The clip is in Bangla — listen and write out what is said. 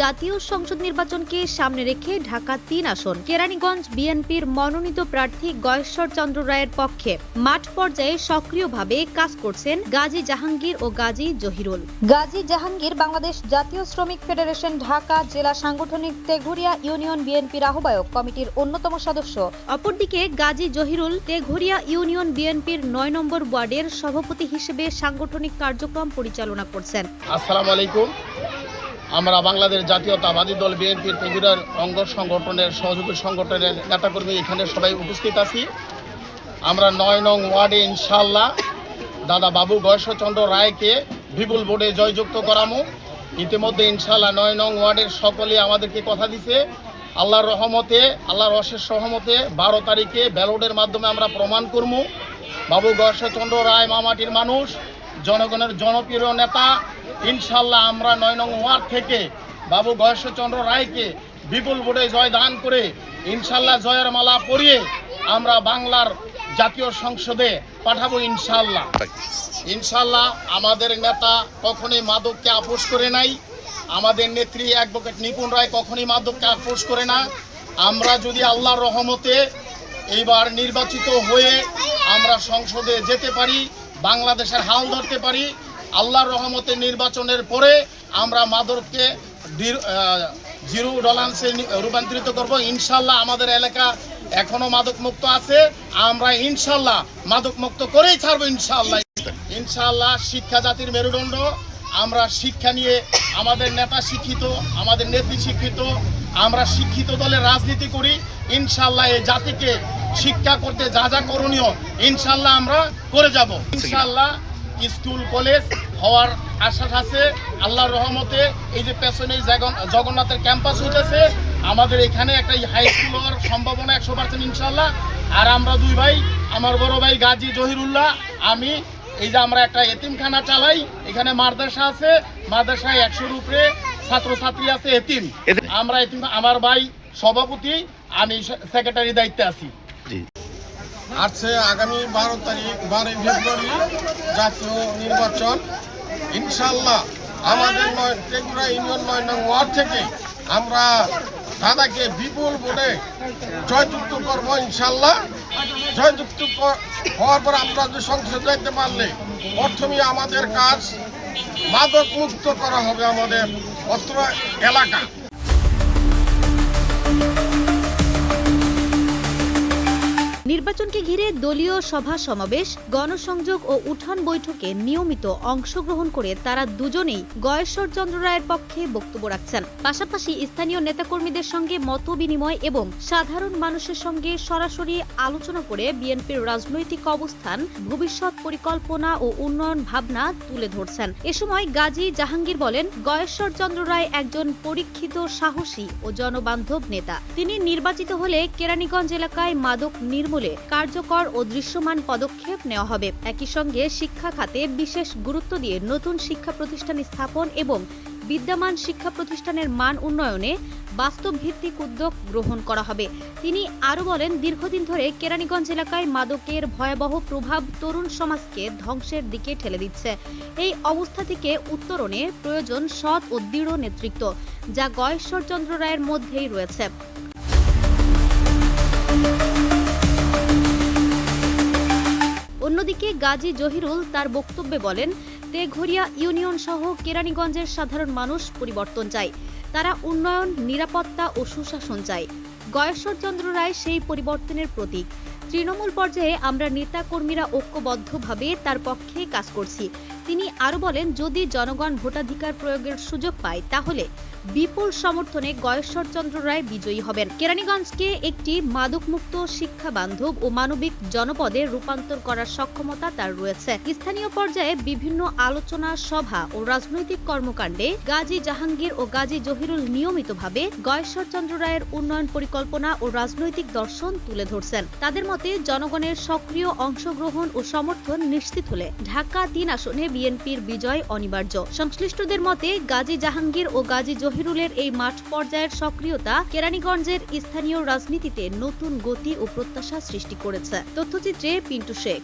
জাতীয় সংসদ নির্বাচনকে সামনে রেখে ঢাকা তিন আসন। কেরানীগঞ্জ বিএনপির মনোনীত প্রার্থী গয়েশ্বর চন্দ্র রায়ের পক্ষে মাঠ পর্যায়ে সক্রিয়ভাবে কাজ করছেন গাজী জাহাঙ্গীর ও গাজী জহিরুল। গাজী জাহাঙ্গীর বাংলাদেশ জাতীয় শ্রমিক ফেডারেশন ঢাকা জেলা সাংগঠনিক তেঘুরিয়া ইউনিয়ন বিএনপির আহ্বায়ক কমিটির অন্যতম সদস্য। অপরদিকে গাজী জহিরুল তেঘুরিয়া ইউনিয়ন বিএনপির নয় নম্বর ওয়ার্ডের সভাপতি হিসেবে সাংগঠনিক কার্যক্রম পরিচালনা করছেন। আসসালামু আলাইকুম। আমরা বাংলাদেশ জাতীয়তাবাদী দল বিএনপির তেগুরার অঙ্গ সংগঠনের সহযোগী সংগঠনের নেতাকর্মী এখানে সবাই উপস্থিত আছি। আমরা নয় নং ওয়ার্ডে ইনশাল্লাহ দাদা বাবু গয়েশ্বরচন্দ্র রায়কে বিপুল বোর্ডে জয়যুক্ত করামু। ইতিমধ্যে ইনশাল্লাহ নয় নং ওয়ার্ডের সকলে আমাদেরকে কথা দিছে। আল্লাহর রহমতে, আল্লাহর অশেষ সহমতে বারো তারিখে ব্যালটের মাধ্যমে আমরা প্রমাণ করব বাবু গয়েশ্বরচন্দ্র রায় মামাটির মানুষ জনগণের জনপ্রিয় নেতা, ইনশাল্লাহ আমরা নয় নং ওয়ার্ড থেকে বাবু গয়েশ্বরচন্দ্র রায়কে বিপুল ভোটে জয় দান করে, ইনশাল্লাহ জয়ের মালা পরিয়ে আমরা বাংলার জাতীয় সংসদে পাঠাবো ইনশাল্লাহ। ইনশাল্লাহ আমাদের নেতা কখনোই মাদককে আপোষ করে নাই। আমাদের নেত্রী অ্যাডভোকেট নিপুণ রায় কখনোই মাদককে আপোষ করে না। আমরা যদি আল্লাহর রহমতে এইবার নির্বাচিত হয়ে আমরা সংসদে যেতে পারি বাংলাদেশের হাল ধরতে পারি, আল্লাহর রহমতে নির্বাচনের পরে আমরা মাদককে জিরো ডলান্সে রূপান্তরিত করব। ইনশাল্লাহ আমাদের এলাকা এখনও মাদক মুক্ত আছে। আমরা ইনশাল্লাহ মাদক মুক্ত করেই ছাড়বো ইনশাল্লাহ। ইনশাল্লাহ শিক্ষা জাতির মেরুদণ্ড আমরা শিক্ষা নিয়ে আমাদের নেতা শিক্ষিত, আমাদের নেত্রী শিক্ষিত, আমরা শিক্ষিত দলের রাজনীতি করি ইনশাল্লাহ এই জাতিকে শিক্ষা করতে যা যা করণীয় ইনশাল্লাহ আমরা করে যাব। ইনশাল্লাহ স্কুল, কলেজ হওয়ার আশ্বাস আছে, আল্লাহর রহমতে এই যে পেছনে জগন্নাথের ক্যাম্পাস উঠেছে, আমাদের এখানে একটা হাই স্কুল হওয়ার সম্ভাবনা একশো পার্সেন্ট ইনশাল্লাহ আর আমরা দুই ভাই, আমার বড় ভাই গাজী জহিরুল্লাহ, আমি এই যে আমরা একটা এতিমখানা চালাই এখানে মাদ্রাসা আছে মাদ্রাসায় একশোর উপরে ছাত্রছাত্রী আছে এতিম। আমরা এতিম আমার ভাই সভাপতি আমি সেক্রেটারি দায়িত্বে আছি। আসছে আগামী বারো তারিখ বারোই ফেব্রুয়ারি জাতীয় নির্বাচন। ইনশাল্লাহ আমাদের নয় ত্রিপুরা ইউনিয়ন নয় নং ওয়ার্ড থেকে আমরা দাদাকে বিপুল ভোটে জয়যুক্ত করব ইনশাল্লাহ। জয়যুক্ত হওয়ার পর আমরা যে সংসদ যাইতে পারলে, প্রথমে আমাদের কাজ মাদক মুক্ত করা হবে আমাদের অত্র এলাকা। নির্বাচনকে ঘিরে দলীয় সভা সমাবেশ, গণসংযোগ ও উঠান বৈঠকে নিয়মিত অংশগ্রহণ করে তারা দুজনেই গয়েশ্বর চন্দ্র রায়ের পক্ষে বক্তব্য রাখছেন। পাশাপাশি স্থানীয় নেতাকর্মীদের সঙ্গে মত বিনিময় এবং সাধারণ মানুষের সঙ্গে সরাসরি আলোচনা করে বিএনপির রাজনৈতিক অবস্থান, ভবিষ্যৎ পরিকল্পনা ও উন্নয়ন ভাবনা তুলে ধরছেন। এ সময় গাজী জাহাঙ্গীর বলেন গয়েশ্বর চন্দ্র রায় একজন পরীক্ষিত সাহসী ও জনবান্ধব নেতা। তিনি নির্বাচিত হলে কেরানীগঞ্জ এলাকায় মাদক নির্মূলে কার্যকর ও দৃশ্যমান পদক্ষেপ নেওয়া হবে। একই সঙ্গে শিক্ষা খাতে বিশেষ গুরুত্ব দিয়ে নতুন শিক্ষা প্রতিষ্ঠান স্থাপন এবং বিদ্যমান শিক্ষা প্রতিষ্ঠানের মান উন্নয়নে বাস্তব ভিত্তিক উদ্যোগ গ্রহণ করা হবে। তিনি আরও বলেন, দীর্ঘদিন ধরে কেরানীগঞ্জ এলাকায় মাদকের ভয়াবহ প্রভাব তরুণ সমাজকে ধ্বংসের দিকে ঠেলে দিচ্ছে। এই অবস্থা থেকে উত্তরণে প্রয়োজন সৎ ও দৃঢ় নেতৃত্ব, যা গয়েশ্বরচন্দ্র রায়ের মধ্যেই রয়েছে। অন্যদিকে গাজী জহিরুল তার বক্তব্যে বলেন, তেঘরিয়া ইউনিয়ন সহ কেরানীগঞ্জের সাধারণ মানুষ পরিবর্তন চায়। তারা উন্নয়ন, নিরাপত্তা ও সুশাসন চায়। গয়েশ্বরচন্দ্র রায় সেই পরিবর্তনের প্রতীক। তৃণমূল পর্যায়ে আমরা নেতা কর্মীরা ঐক্যবদ্ধভাবে তার পক্ষে কাজ করছি। তিনি আরও বলেন, যদি জনগণ ভোটাধিকার প্রয়োগের সুযোগ পায়, তাহলে বিপুল সমর্থনে গয়েশ্বরচন্দ্র রায় বিজয়ী হবেন। কেরানীগঞ্জকে একটি মাদকমুক্ত শিক্ষা বান্ধব ও মানবিক জনপদে রূপান্তর করার সক্ষমতা তার রয়েছে। স্থানীয় পর্যায়ে বিভিন্ন আলোচনা সভা ও রাজনৈতিক কর্মকাণ্ডে গাজী জাহাঙ্গীর ও গাজী জহিরুল নিয়মিতভাবে গয়েশ্বরচন্দ্র রায়ের উন্নয়ন পরিকল্পনা ও রাজনৈতিক দর্শন তুলে ধরছেন। তাদের মতে জনগণের সক্রিয় অংশগ্রহণ ও সমর্থন নিশ্চিত হলে ঢাকা তিন আসনে বিএনপির বিজয় অনিবার্য। সংশ্লিষ্টদের মতে, গাজী জাহাঙ্গীর ও গাজী জহিরুলের এই মাঠ পর্যায়ের সক্রিয়তা কেরানীগঞ্জের স্থানীয় রাজনীতিতে নতুন গতি ও প্রত্যাশা সৃষ্টি করেছে। তথ্যচিত্রে পিন্টু শেখ।